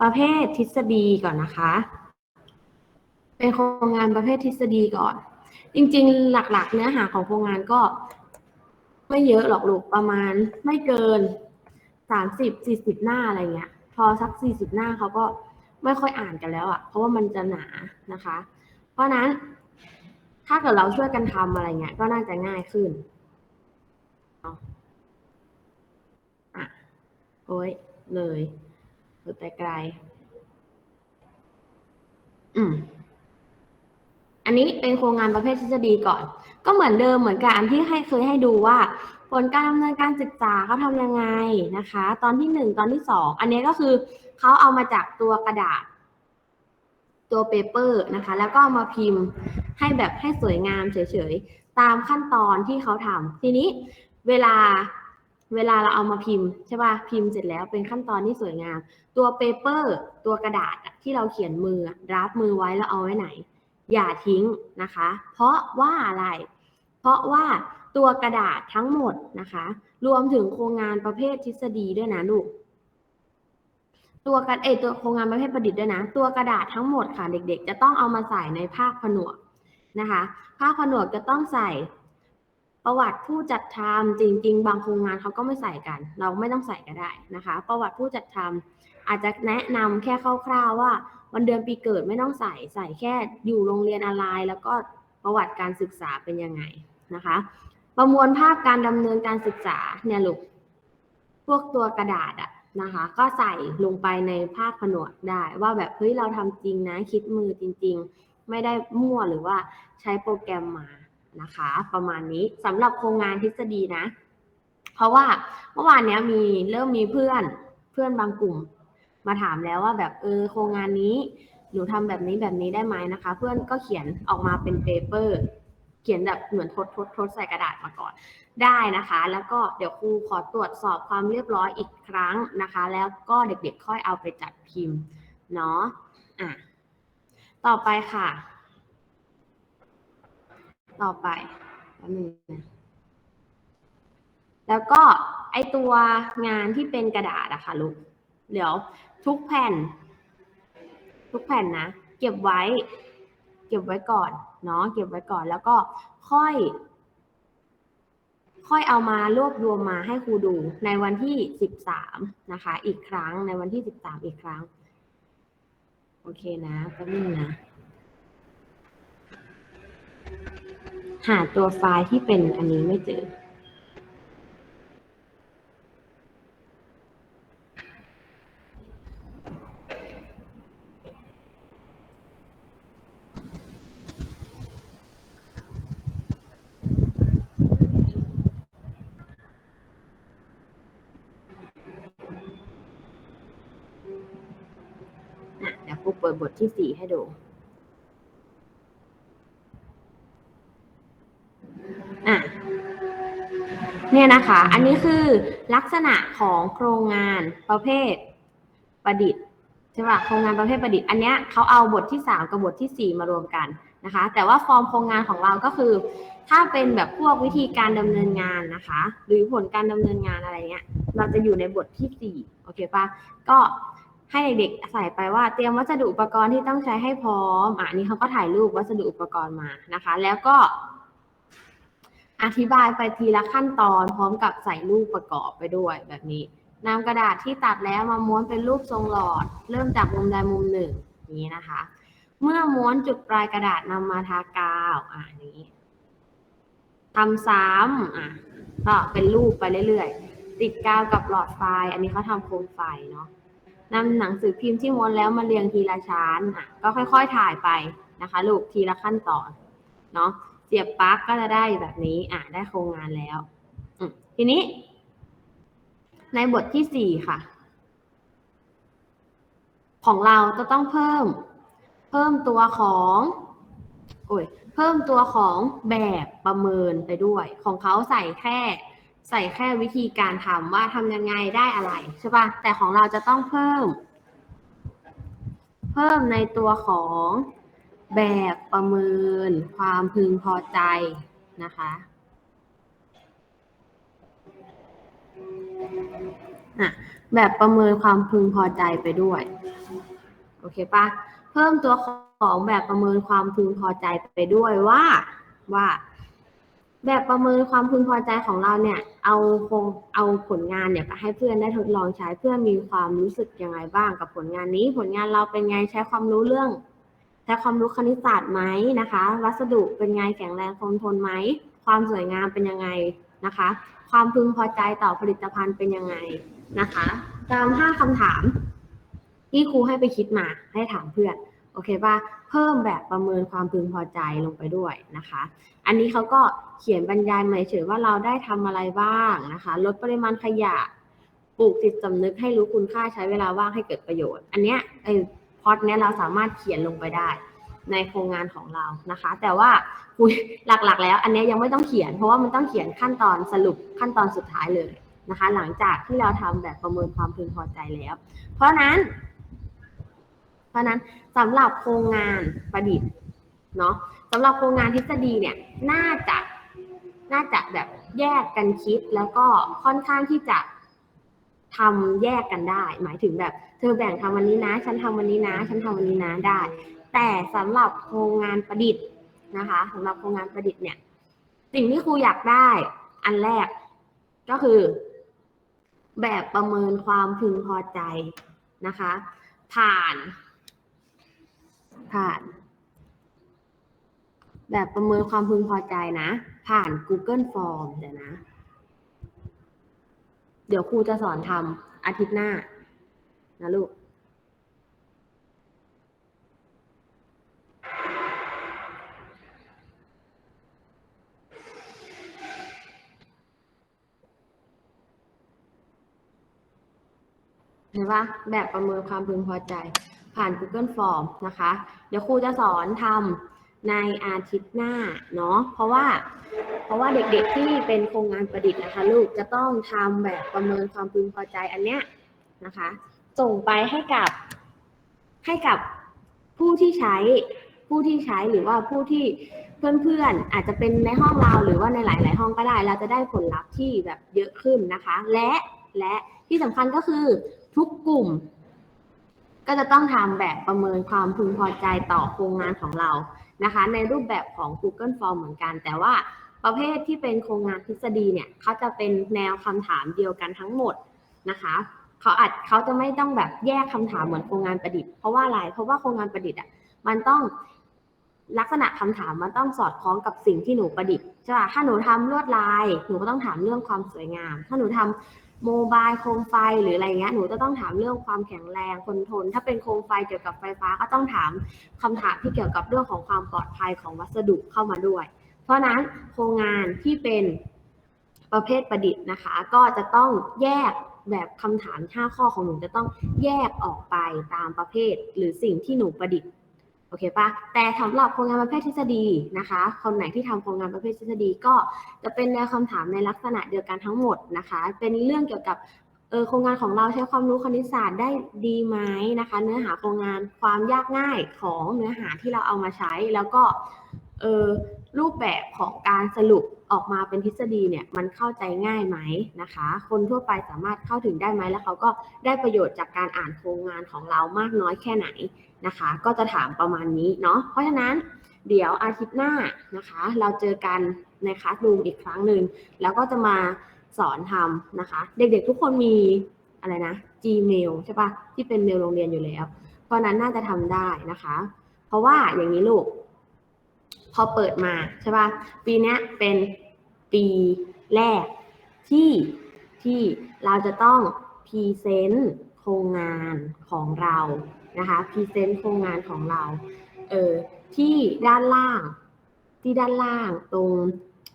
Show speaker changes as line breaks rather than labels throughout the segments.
ประเภททฤษฎีก่อนนะคะ เป็นโครงงานประเภททฤษฎีก่อน จริงๆ หลักๆ เนื้อหาของโครงงานก็ ไม่เยอะหรอกลูกประมาณไม่เกินสามสิบสี่สิบหน้าอะไรเงี้ย พอสักสี่สิบหน้าเขาก็ไม่ค่อยอ่านกันแล้วอะ่ะ เพราะว่ามันจะหนานะคะ เพราะนั้น ถ้าเกิดเราช่วยกันทำอะไรเงี้ย ก็น่าจะง่ายขึ้นอะโอ้ยเลย หลุดไปไกล อืม อันนี้เป็นโครงงานประเภททฤษฎีก่อน ก็เหมือนเดิมเหมือนกับอันที่ให้เคยให้ดูว่า ผลการดำเนินการศึกษาเขาทำยังไงนะคะ ตอนที่หนึ่งตอนที่สองอันนี้ก็คือเขาเอามาจากตัวกระดาษ ตัวเปเปอร์นะคะ แล้วก็มาพิมพ์ให้แบบให้สวยงามเฉยๆตามขั้นตอนที่เขาทำทีนี้เวลา เวลาเราเอามาพิมพ์ใช่ป่ะพิมพ์เสร็จแล้วเป็นขั้นตอนที่สวยงาม ตัวเปเปอร์ตัวกระดาษที่เราเขียนมือรับมือไว้แล้วเอาไว้ไหน อย่าทิ้งนะคะ เพราะว่าอะไร เพราะว่าตัวกระดาษทั้งหมดนะคะ รวมถึงโครงงานประเภททฤษฎีด้วยนะลูกตัวกระเอตัวโครงงานประเภทประดิษฐ์ด้วยนะ ตัวกระดาษทั้งหมดค่ะเด็กๆ จะต้องเอามาใส่ในภาคผนวกนะคะ ภาคผนวกจะต้องใส่ ประวัติผู้จัดทำจริง ๆ บางโครงงานเขาก็ไม่ใส่กัน เราไม่ต้องใส่ก็ได้นะคะ ประวัติผู้จัดทำอาจจะแนะนำแค่คร่าวๆว่า วันเดือนปีเกิดไม่ต้องใส่ใส่แค่อยู่โรงเรียนอะไรแล้วก็ประวัติการศึกษาเป็นยังไงนะคะ ประมวลภาพการดำเนินการศึกษาเนี่ยลูกพวกตัวกระดาษอะนะคะ ก็ใส่ลงไปในภาคผนวกได้ ว่าแบบเฮ้ยเราทำจริงนะคิดมือจริง ๆ ไม่ได้มั่วหรือว่าใช้โปรแกรมมา นะคะ ประมาณนี้สำหรับโครงงานทฤษฎีนะ เพราะว่าเมื่อวานเนี้ยมีเริ่มมีเพื่อนเพื่อนบางกลุ่ม มาถามแล้วว่าแบบเออโครงงานนี้หนูทำแบบนี้แบบนี้ได้ไหมนะคะ เพื่อนก็เขียนออกมาเป็นเปเปอร์เขียนแบบเหมือนทดทดทดใส่กระดาษมาก่อนได้นะคะ แล้วก็เดี๋ยวครูขอตรวจสอบความเรียบร้อยอีกครั้งนะคะ แล้วก็เด็กๆค่อยเอาไปจัดพิมพ์เนาะอะต่อไปค่ะ ต่อไปแป๊บนึงนะแล้วก็ไอตัวงานที่เป็นกระดาษอะค่ะลูก เดี๋ยวทุกแผ่น ทุกแผ่นนะ เก็บไว้ เก็บไว้ก่อนเนาะเก็บไว้ก่อนแล้วก็ค่อย ค่อยเอามารวบรวมมาให้ครูดูในวันที่สิบสามนะคะ อีกครั้งในวันที่สิบสามอีกครั้ง โอเคนะแป๊บนึงนะ หาตัวไฟล์ที่เป็นอันนี้ไม่เจออะเดี๋ยวครูเปิดบทที่สี่ให้ดู อะ เนี่ยนะคะ อันนี้คือลักษณะของโครงงานประเภทประดิษฐ์ใช่ป่ะโครงงานประเภทประดิษฐ์อันเนี้ยเขาเอาบทที่สามกับบทที่สี่มารวมกันนะคะ แต่ว่าฟอร์มโครงงานของเราก็คือ ถ้าเป็นแบบพวกวิธีการดำเนินงานนะคะ หรือผลการดำเนินงานอะไรเงี้ย เราจะอยู่ในบทที่สี่โอเคปะก็ให้เด็กๆใส่ไปว่าเตรียมวัสดุอุปกรณ์ที่ต้องใช้ให้พร้อมอะอันนี้เขาก็ถ่ายรูปวัสดุอุปกรณ์มานะคะ แล้วก็ อธิบายไปทีละขั้นตอน พร้อมกับใส่รูปประกอบไปด้วยแบบนี้นำกระดาษที่ตัดแล้วมาม้วนเป็นรูปทรงหลอด เริ่มจากมุมใดมุมหนึ่งนี้นะคะ เมื่อม้วนจุดปลายกระดาษนำมาทากาวอ่านี้ทำซ้ำอะก็เป็นรูปไปเรื่อยๆ ติดกาวกับหลอดไฟ อันนี้เขาทำโคมไฟเนาะนำหนังสือพิมพ์ที่ม้วนแล้วมาเรียงทีละชั้นอะก็ค่อยๆถ่ายไปนะคะ ลูกทีละขั้นตอนเนาะ เสียบปลั๊กก็จะได้แบบนี้ อะได้โครงงานแล้วทีนี้ ในบทที่สี่ค่ะ ของเราจะต้องเพิ่ม เพิ่มตัวของโอ้ยเพิ่มตัวของแบบประเมินไปด้วย ของเขาใส่แค่ใส่แค่วิธีการทำว่าทำยังไงได้อะไรใช่ป่ะแต่ของเราจะต้องเพิ่ม เพิ่มในตัวของ แบบประเมินความพึงพอใจนะคะอะแบบประเมินความพึงพอใจไปด้วย โอเคปะเพิ่มตัวของแบบประเมินความพึงพอใจไปด้วยว่าว่า แบบประเมินความพึงพอใจของเราเนี่ย เอาคงเอาผลงานเนี่ยไปให้เพื่อนได้ทดลองใช้เพื่อนมีความรู้สึกยังไงบ้างกับผลงานนี้ ผลงานเราเป็นไงใช้ความรู้เรื่อง ใช้ความรู้คณิตศาสตร์ไหมนะคะ วัสดุเป็นไงแข็งแรงคงทนไหม ความสวยงามเป็นยังไงนะคะ ความพึงพอใจต่อผลิตภัณฑ์เป็นยังไงนะคะ ตามห้าคำถามที่ครูให้ไปคิดมาให้ถามเพื่อนโอเคป่ะเพิ่มแบบประเมินความพึงพอใจลงไปด้วยนะคะ อันนี้เขาก็เขียนบรรยายมาเฉยว่าเราได้ทำอะไรบ้างนะคะ ลดปริมาณขยะปลูกจิตสำนึกให้รู้คุณค่าใช้เวลาว่างให้เกิดประโยชน์ อันเนี้ยไอ พอดเนี้ยเราสามารถเขียนลงไปได้ในโครงงานของเรานะคะ แต่ว่าคุยหลักๆ แล้ว อันนี้ยยังไม่ต้องเขียน เพราะว่ามันต้องเขียนขั้นตอนสรุปขั้นตอนสุดท้ายเลยนะคะ หลังจากที่เราทำแบบประเมินความพึงพอใจแล้ว เพราะนั้น เพราะนั้นสำหรับโครงงานประดิษฐ์เนาะสำหรับโครงงานทฤษฎีเนี่ยน่าจะน่าจะแบบแยกกันคิดแล้วก็ค่อนข้างที่จะ ทำแยกกันได้ หมายถึงแบบเธอแบ่งทำวันนี้นะ ฉันทำวันนี้นะ ฉันทำวันนี้นะได้ แต่สำหรับโครงงานประดิษฐ์นะคะสำหรับโครงงานประดิษฐ์เนี่ย สิ่งที่ครูอยากได้อันแรกก็คือ แบบประเมินความพึงพอใจนะคะ ผ่าน ผ่าน แบบประเมินความพึงพอใจนะ ผ่าน Google Form เดี๋ยวนะ เดี๋ยวครูจะสอนทำอาทิตย์หน้า นะลูกเห็นปะแบบประเมินความพึงพอใจ ผ่าน Google Form นะคะ เดี๋ยวครูจะสอนทำในอาทิตย์หน้าเนาะเพราะว่า ราะว่าเด็กๆที่เป็นโครงงานประดิษฐ์นะคะ ลูกจะต้องทำแบบประเมินความพึงพอใจอันเนี้ยนะคะ ส่งไปให้กับให้กับผู้ที่ใช้ผู้ที่ใช้หรือว่าผู้ที่เพื่อนๆอาจจะเป็นในห้องเราหรือว่าในหลาย ๆ ห้องก็ได้ เราจะได้ผลลัพธ์ที่แบบเยอะขึ้นนะคะ และและที่สำคัญก็คือทุกกลุ่ม ก็จะต้องทำแบบประเมินความพึงพอใจต่อโครงงานของเรานะคะ ในรูปแบบของ Google Form เหมือนกันแต่ว่า ประเภทที่เป็นโครงงานทฤษฎีเนี่ยเขาจะเป็นแนวคำถามเดียวกันทั้งหมดนะคะเขาอาจเขาจะไม่ต้องแบบแยกคำถามเหมือนโครงงานประดิษฐ์เพราะว่าอะไรเพราะว่าโครงงานประดิษฐ์อะมันต้องลักษณะคำถามมันต้องสอดคล้องกับสิ่งที่หนูประดิษฐ์ใช่ป่ะถ้าหนูทำลวดลาย หนูก็ต้องถามเรื่องความสวยงาม ถ้าหนูทำโมบายโคมไฟหรืออะไรเงี้ยหนูจะต้องถามเรื่องความแข็งแรงคนทน ถ้าเป็นโคมไฟเกี่ยวกับไฟฟ้าก็ต้องถามคำถามที่เกี่ยวกับเรื่องของความปลอดภัยของวัสดุเข้ามาด้วย ราะนั้นโครงงานที่เป็นประเภทประดิษฐ์นะคะ ก็จะต้องแยกแบบคำถาม 5 ข้อของหนูจะต้องแยกออกไปตามประเภท หรือสิ่งที่หนูประดิษฐ์โอเคปะแต่สำหรับโครงงานประเภททฤษฎีนะคะ คนไหนที่ทำโครงงานประเภททฤษฎีก็จะเป็นแนวคำถามในลักษณะเดียวกันทั้งหมดนะคะ เป็นเรื่องเกี่ยวกับเออโครงงานของเราใช้ความรู้คณิตศาสตร์ได้ดีไหมนะคะ เนื้อหาโครงงานความยากง่ายของเนื้อหาที่เราเอามาใช้แล้วก็เออ รูปแบบของการสรุปออกมาเป็นทฤษฎีเนี่ยมันเข้าใจง่ายไหมนะคะ คนทั่วไปสามารถเข้าถึงได้ไหมแล้วเขาก็ได้ประโยชน์จากการอ่านโครงงานของเรามากน้อยแค่ไหนนะคะ ก็จะถามประมาณนี้เนาะเพราะฉะนั้นเดี๋ยวอาทิตย์หน้านะคะ เราเจอกันในคลาสรูมอีกครั้งหนึ่งแล้วก็จะมาสอนทำนะคะ เด็กๆทุกคนมีอะไรนะ Gmail ใช่ปะที่เป็นเมลโรงเรียนอยู่แล้ว เพราะนั้นน่าจะทำได้นะคะ เพราะว่าอย่างนี้ลูก พอเปิดมาใช่ปะปีนี้เป็นปีแรกที่ที่เราจะต้องพรีเซนต์โครงงานของเรานะคะพรีเซนต์โครงงานของเราเออที่ด้านล่างที่ด้านล่างตรง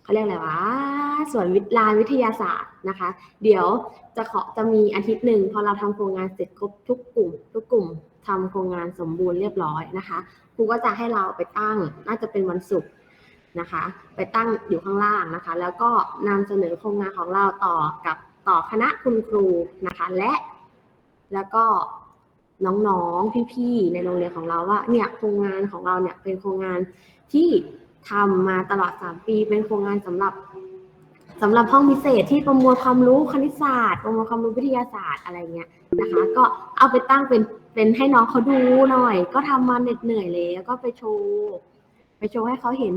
เขาเรียกอะไรวะส่วนวิทย์ลานวิทยาศาสตร์นะคะ เดี๋ยวจะขอจะมีอาทิตย์หนึ่งพอเราทำโครงงานเสร็จครบทุกกลุ่ม ทุกกลุ่ม ทำโครงงานสมบูรณ์เรียบร้อยนะคะครูก็จะให้เราไปตั้งน่าจะเป็นวันศุกร์นะคะ ไปตั้งอยู่ข้างล่างนะคะ แล้วก็นำเสนอโครงงานของเราต่อกับต่อคณะคุณครูนะคะ และแล้วก็น้องๆพี่ๆในโรงเรียนของเราว่าเนี่ยโครงงานของเราเนี่ยเป็นโครงงานที่ทำมาตลอด 3 ปี เป็นโครงงานสำหรับ สำหรับห้องพิเศษที่ประมวลความรู้คณิตศาสตร์ ประมวลความรู้วิทยาศาสตร์อะไรเงี้ยนะคะ ก็เอาไปตั้งเป็นเป็นให้น้องเขาดูหน่อย ก็ทำมาเหน็ดเหนื่อยเลยแล้วก็ไปโชว์ไปโชว์ให้เขาเห็น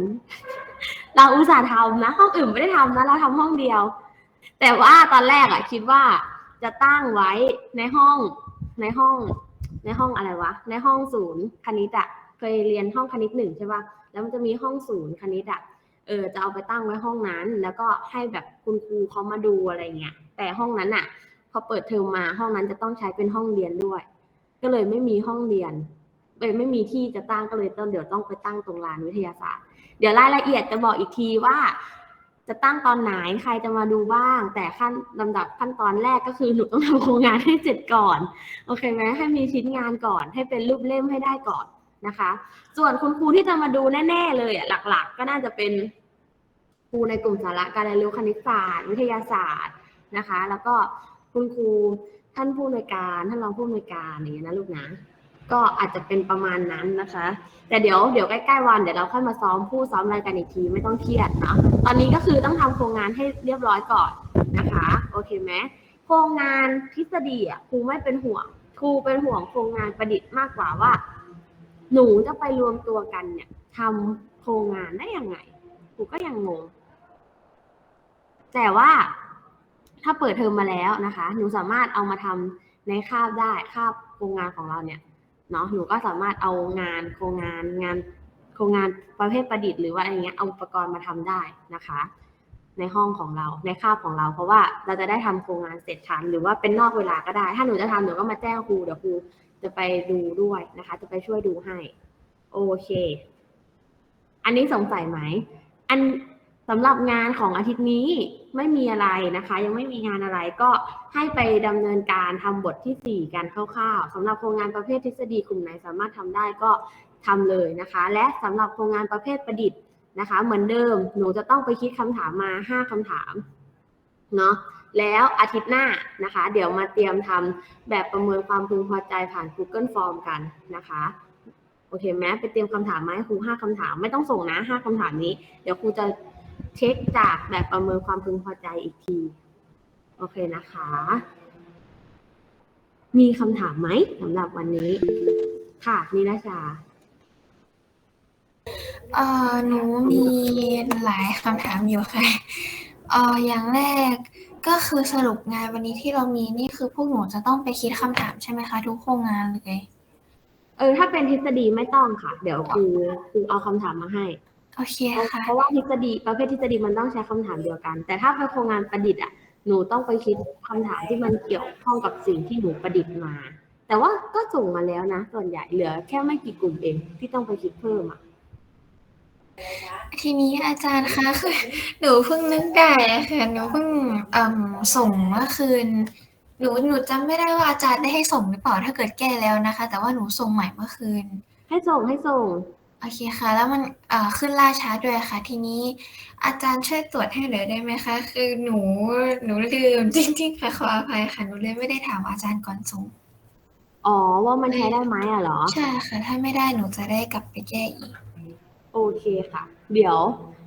เราอุตส่าห์ทำนะห้องอื่นไม่ได้ทำนะเราทำห้องเดียว แต่ว่าตอนแรกอะคิดว่าจะตั้งไว้ในห้องในห้อง ในห้องอะไรวะ ในห้องศูนย์คณิตอะเคยเรียนห้องคณิตหนึ่งใช่ปะแล้วมันจะมีห้องศูนย์คณิตอะ เออจะเอาไปตั้งไว้ห้องนั้น แล้วก็ให้แบบคุณครูเขามาดูอะไรเงี้ยแต่ห้องนั้นอะพอเปิดเทอมมาห้องนั้นจะต้องใช้เป็นห้องเรียนด้วย ก็เลยไม่มีห้องเรียนเอยไม่มีที่จะตั้งก็เลยต้องเดี๋ยวต้องไปตั้งตรงลานวิทยาศาสตร์ เดี๋ยวรายละเอียดจะบอกอีกทีว่า จะตั้งตอนไหนใครจะมาดูบ้าง แต่ขั้นลำดับขั้นตอนแรกก็คือหนูต้องทำโครงงานให้เสร็จก่อนโอเคไหมให้มีชิ้นงานก่อน ให้เป็นรูปเล่มให้ได้ก่อนนะคะ ส่วนคุณครูที่จะมาดูแน่ ๆ เลยอะหลัก ๆ ก็น่าจะเป็น ครูในกลุ่มสาระการเรียนรู้คณิตศาสตร์ วิทยาศาสตร์นะคะ แล้วก็คุณครูท่านผู้อำนวยการท่านรองผู้อำนวยการอย่างเงี้ยนะลูกนะก็อาจจะเป็นประมาณนั้นนะคะ แต่เดี๋ยวเดี๋ยวใกล้ๆวันเดี๋ยวเราค่อยมาซ้อมผู้ซ้อมรายการอีกทีไม่ต้องเครียดเนาะตอนนี้ก็คือต้องทำโครงงานให้เรียบร้อยก่อนนะคะ โอเคไหมโครงงานทฤษฎีอะครูไม่เป็นห่วงครูเป็นห่วงโครงงานประดิษฐ์มากกว่าว่า หนูจะไปรวมตัวกันเนี่ยทำโครงงานได้ยังไงครูก็ยังงง แต่ว่าถ้าเปิดเทอมมาแล้วนะคะ หนูสามารถเอามาทำในคาบได้คาบโครงงานของเราเนี่ยเนาะหนูก็สามารถเอางานโครงงานงานโครงงานประเภทประดิษฐ์หรือว่าอะไรเงี้ยเอาอุปกรณ์มาทำได้นะคะ ในห้องของเราในคาบของเรา เพราะว่าเราจะได้ทำโครงงานเสร็จทันหรือว่าเป็นนอกเวลาก็ได้ ถ้าหนูจะทำหนูก็มาแจ้งครูเดี๋ยวครูจะไปดูด้วยนะคะ จะไปช่วยดูให้ โอเค อันนี้สงสัยไหมอัน สำหรับงานของอาทิตย์นี้ไม่มีอะไรนะคะ ยังไม่มีงานอะไรก็ให้ไปดำเนินการทำบทที่ 4 กันคร่าวๆสำหรับโครงงานประเภททฤษฎีกลุ่มไหนสามารถทำได้ก็ทำเลยนะคะ และสำหรับโครงงานประเภทประดิษฐ์นะคะ เหมือนเดิมหนูจะต้องไปคิดคำถามมา 5คำถามเนาะแล้วอาทิตย์หน้านะคะ เดี๋ยวมาเตรียมทำแบบประเมินความพึงพอใจผ่าน Google Form กันนะคะโอเคไหมไปเตรียมคำถามมาให้ครูห้าคำถามไม่ต้องส่งนะห้าคำถามนี้ เดี๋ยวครูจะ เช็คจากแบบประเมินความพึงพอใจอีกที โอเคนะคะ มีคำถามไหมสำหรับวันนี้ ค่ะนิราชา
เอ่อหนูมีหลายคำถามอยู่ค่ะเอ่ออย่างแรกก็คือสรุปงานวันนี้ที่เรามีนี่คือพวกหนูจะต้องไปคิดคำถามใช่ไหมคะ ทุกโครงงานเลย
เออ ถ้าเป็นทฤษฎีไม่ต้องค่ะ เดี๋ยวครูครูเอาคำถามมาให้
โอเค
เพราะ
ค่ะ
เพราะว่าทฤษฎีประเภททฤษฎีมันต้องใช้คำถามเดียวกัน แต่ถ้าเป็นโครงงานประดิษฐ์อะหนูต้องไปคิดคำถามที่มันเกี่ยวข้องกับสิ่งที่หนูประดิษฐ์มา แต่ว่าก็ส่งมาแล้วนะ ส่วนใหญ่เหลือแค่ไม่กี่กลุ่มเองที่ต้องไปคิดเพิ่มอะ
ทีนี้อาจารย์คะคือหนูเพิ่งนึกได้อะค่ะหนูเพิ่งเอ่มส่งเมื่อคืนหนูหนูจำไม่ได้ว่าอาจารย์ได้ให้ส่งหรือเปล่าถ้าเกิดแก้แล้วนะคะ แต่ว่าหนูส่งใหม่เมื่อคืน
ให้ส่งให้ส่ง
โอเคค่ะ แล้วมันเอ่อขึ้นล่าช้าด้วยค่ะ ทีนี้ อาจารย์ช่วยตรวจให้หน่อยได้ไหมคะ คือหนูหนูลืมจริงๆค่ะขออภัยค่ะ หนูเลยไม่ได้ถามอาจารย์ก่อนส่ง
อ๋อว่ามันใช้ได้ไหมอะเหรอ
ใช่ค่ะ ถ้าไม่ได้หนูจะได้กลับไปแก้อีก
โอเคค่ะ เดี๋ยว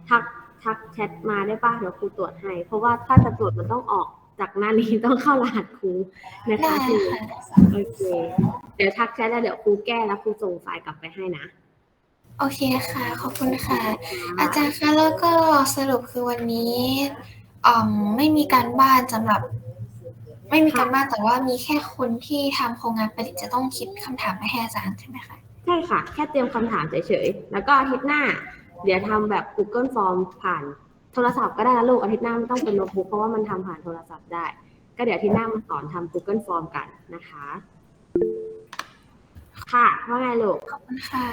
ทักทักแชทมาได้ป่ะเดี๋ยวครูตรวจให้ เพราะว่าถ้าจะตรวจมันต้องออกจากหน้านี้ต้องเข้ารหัสครูนะ
ได้
คะครู
ค่ะ
โอเคเดี๋ยวทักแชทแล้วเดี๋ยวครูแก้แล้วครูส่งไฟล์กลับไปให้นะ
โอเคค่ะ ขอบคุณค่ะ อาจารย์คะแล้วก็สรุปคือวันนี้อืมไม่มีการบ้านสำหรับ ไม่มีการบ้านแต่ว่ามีแค่คนที่ทำโครงงานประดิษฐ์จะต้องคิดคำถามไปให้อาจารย์ใช่ไหมคะ
ใช่ค่ะ แค่เตรียมคำถามเฉยๆ แล้วก็อาทิตย์หน้า เดี๋ยวทำแบบ Google Form ผ่านโทรศัพท์ก็ได้นะลูกอาทิตย์หน้าไม่ต้องเป็นโน้ตบุ๊กเพราะว่ามันทำผ่านโทรศัพท์ได้ ก็เดี๋ยวอาทิตย์หน้ามาสอนทำ Google Form กันนะคะ ค่ะว่าไงลูก
ขอบคุณค่ะ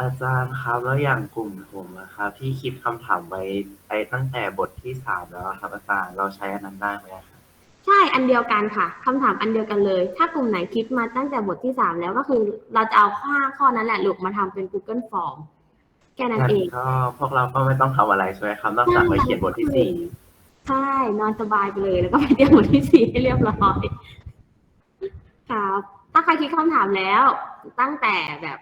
อาจารย์ครับ แล้วอย่างกลุ่มผมนะครับที่คิดคำถามไว้ไปตั้งแต่บทที่สามแล้วครับอาจารย์เราใช้อันนั้นได้ไหมครับ
ใช่อันเดียวกันค่ะคำถามอันเดียวกันเลย ถ้ากลุ่มไหนคิดมาตั้งแต่บทที่สามแล้วก็คือเราจะเอาข้อข้อนั้นแหละลูกมาทำเป็น Google Form แค่นั้น
งั้น
เอง
ก็พวกเราก็ไม่ต้องทำอะไรใช่ไหมครับนอกจากไปเขียนบทที่สี่
ใช่ นอนสบายไปเลยแล้วก็ไปเตรียมบทที่สี่ให้เรียบร้อย ครับ ถ้าใครคิดคำถามแล้ว ตั้งแต่แบบ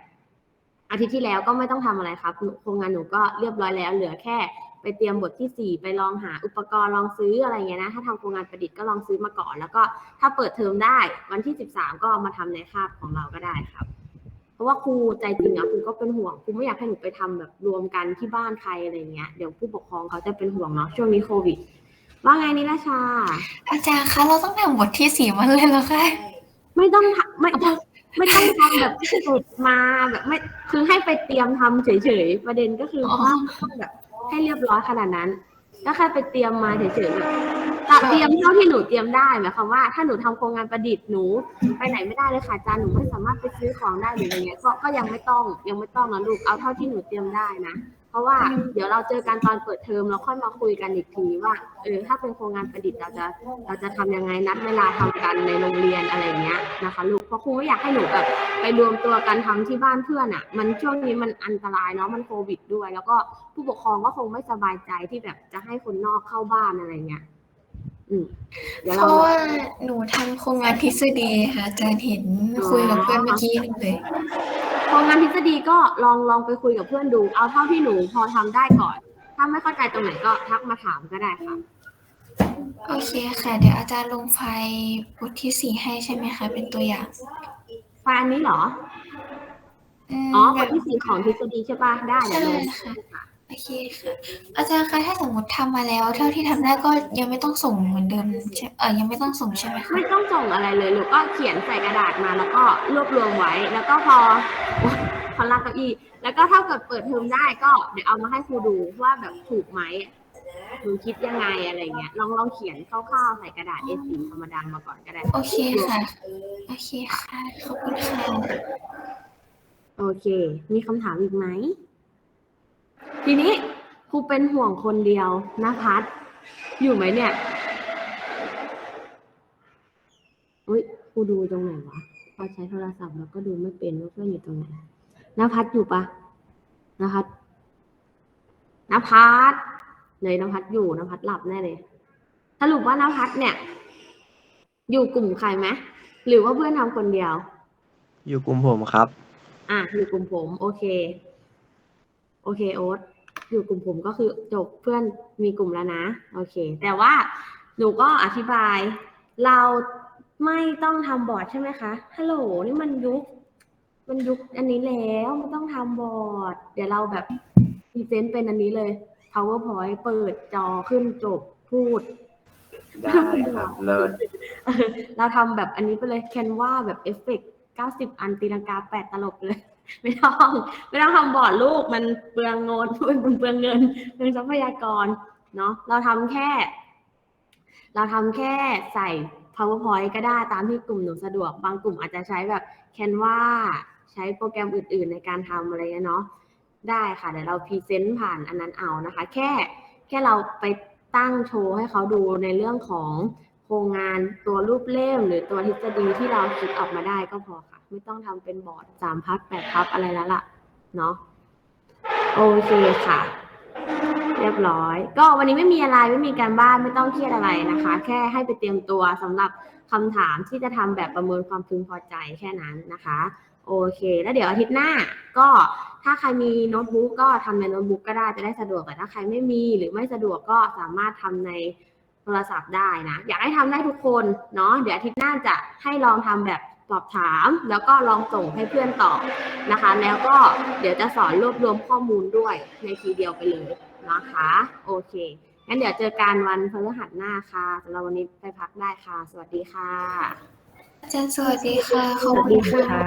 อาทิตย์ที่แล้วก็ไม่ต้องทำอะไรครับโครงงานหนูก็เรียบร้อยแล้ว เหลือแค่ไปไปเตรียมบทที่สี่ไปลองหาอุปกรณ์ลองซื้ออะไรเงี้ยนะ ถ้าทำโครงงานประดิษฐ์ก็ลองซื้อมาก่อน แล้วก็ถ้าเปิดเทอมได้วันที่สิบสามก็เอามาทำในคาบของเราก็ได้ครับ เพราะว่าครูใจจริงอะครูก็เป็นห่วงครูไม่อยากให้หนูไปทำแบบรวมกันที่บ้านใครอะไรเงี้ยเดี๋ยวผู้ปกครองเขาจะเป็นห่วงเนาะช่วงนี้โควิดว่าไงนิราชา
อาจารย์คะเราต้องทำบทที่สี่มาเลยเหรอคะ
ไม่ต้องทำไม่ต้อง ไม่ต้องทำแบบสุดมาแบบไม่คือให้ไปเตรียมทำเฉยๆประเด็นก็คือว่าไม่ต้องแบบให้เรียบร้อยขนาดนั้น ก็แค่ไปเตรียมมาเฉยๆแบบแต่เตรียมเท่าที่หนูเตรียมได้หมายความว่าถ้าหนูทำโครงงานประดิษฐ์หนู ไปไหนไม่ได้เลยค่ะอาจารย์หนูไม่สามารถไปซื้อของได้หรืออะไรเงี้ยก็ก็ยังไม่ต้องยังไม่ต้องนะลูกเอาเท่าที่หนูเตรียมได้นะเพ ราะว่าเดี๋ยวเราเจอกันตอนเปิดเทอมเราค่อยมาคุยกันอีกทีว่าเออถ้าเป็นโครงงานประดิษฐ์เราจะเราจะทำยังไงนัดเวลาทำกันในโรงเรียนอะไรเงี้ยนะคะลูกเพราะครูไม่อยากให้หนูแบบไปรวมตัวกันทำที่บ้านเพื่อนอะ มันช่วงนี้มันอันตรายเนาะมันโควิดด้วย แล้วก็ผู้ปกครองก็คงไม่สบายใจที่แบบจะให้คนนอกเข้าบ้านอะไรเงี้ย อืมเดี๋ยว
เพ
เรา
ราะว่าหนูทำโครงงานทฤษฎีค่ะอาจารย์เห็นคุยกับเพื่อนเมื่อกี้นึงเลย
โครงงานทฤษฎีก็ลองลองไปคุยกับเพื่อนดู เอาเท่าที่หนูพอทำได้ก่อน ถ้าไม่เข้าใจตรงไหนก็ทักมาถามก็ได้ค่ะ
โอเคค่ะ เดี๋ยวอาจารย์ลงไฟล์บทที่สี่ให้ใช่ไหมคะ เป็นตัวอย่าง
ไฟล์อันนี้เหรอ
ม
อ๋อบ
แบบ
ทที่สี่ของทฤษฎีใช่ป่ะได้เดี๋ยวลง
ใช่ค่ะ โอเคค่ะ อาจารย์คะถ้าสมมติทำมาแล้ว เท่าที่ทำได้ก็ยังไม่ต้องส่งเหมือนเดิมใช่เออยังไม่ต้องส่งใช่ไหมคะ
ไม่ต้องส่งอะไรเลยลูกก็เขียนใส่กระดาษมาแล้วก็รวบรวมไว้ แล้วก็พอพอลากเก้าอี้แล้วก็ถ้าเกิดเปิดเทอมได้ก็เดี๋ยวเอามาให้ครูดูว่าแบบถูกไหมหนูคิดยังไงอะไรเงี้ยลองลองเขียนคร่าวๆใส่กระดาษ A4 ธรรมดามาก่อนก็ได้
โอเคค่ะ โอเคค่ะ ขอบคุณค่ะ
โอเค มีคำถามอีกไหม ทีนี้ครูเป็นห่วงคนเดียวนะพัดอยู่ไหมเนี่ยอุ้ยครูดูตรงไหนวะพอใช้โทรศัพท์แล้วก็ดูไม่เป็นว่าเพื่อนอยู่ตรงไหนนภัสอยู่ปะนภัสนภัสเลยนภัสอยู่นภัสหลับแน่เลยสรุปว่านภัสเนี่ย อยู่กลุ่มใครไหมหรือว่าเพื่อนทำคนเดียว
อยู่กลุ่มผมครับ
อะอยู่กลุ่มผม โอเค โอเคโอ๊ต อยู่กลุ่มผมก็คือจบเพื่อนมีกลุ่มแล้วนะ โอเค แต่ว่าหนูก็อธิบาย เราไม่ต้องทำบอร์ดใช่ไหมคะ ฮัลโหลนี่มันยุค มันยุคอันนี้แล้วไม่ต้องทำบอร์ด เดี๋ยวเราแบบพรีเซนต์เป็นอันนี้เลย powerpoint เปิดจอขึ้นจบพูด
ได้ครับเลิศ
เออเราทำแบบอันนี้ไปเลยแคนวาแบบเอฟเฟกต์เก้าสิบอันตีลังกาแปดตลบเลย ไม่ต้องไม่ต้องทำบอร์ดลูกมันเปลืองเงินมันเปลืองเงินเปลืองทรัพยากรเนาะเราทำแค่ เราทำแค่ใส่ powerpoint ก็ได้ตามที่กลุ่มหนูสะดวก บางกลุ่มอาจจะใช้แบบแคนวาใช้โปรแกรมอื่น ๆ ในการทำอะไรเงี้ยเนาะได้ค่ะเดี๋ยวเราพรีเซนต์ผ่านอันนั้นเอานะคะ แค่แค่เราไปตั้งโชว์ให้เขาดูในเรื่องของโครงงานตัวรูปเล่ม หรือตัวทฤษฎีที่เราคิดออกมาได้ก็พอค่ะ ไม่ต้องทำเป็นบอร์ดสามพับแปดพับอะไรแล้วล่ะ เนาะโอเคค่ะ เรียบร้อย ก็วันนี้ไม่มีอะไรไม่มีการบ้านไม่ต้องเครียดอะไรนะคะ แค่ให้ไปเตรียมตัวสำหรับคำถามที่จะทำแบบประเมินความพึงพอใจแค่นั้นนะคะโอเค แล้วเดี๋ยวอาทิตย์หน้าก็ถ้าใครมีโน้ตบุ๊กก็ทำในโน้ตบุ๊กก็ได้จะได้สะดวกแต่ถ้าใครไม่มีหรือไม่สะดวกก็สามารถทำในโทรศัพท์ได้นะ อยากให้ทำได้ทุกคนเนาะเดี๋ยวอาทิตย์หน้าจะให้ลองทำแบบ สอบถาม แล้วก็ลองส่งให้เพื่อนตอบนะคะ แล้วก็เดี๋ยวจะสอนรวบรวมข้อมูลด้วยในทีเดียวไปเลยนะคะ โอเคงั้นเดี๋ยวเจอกันวันพฤหัสหน้าค่ะสำหรับวันนี้ไปพักได้ค่ะ สวัสดีค่ะ
อาจารย์สวัสดีค่ะขอบคุณค่ะ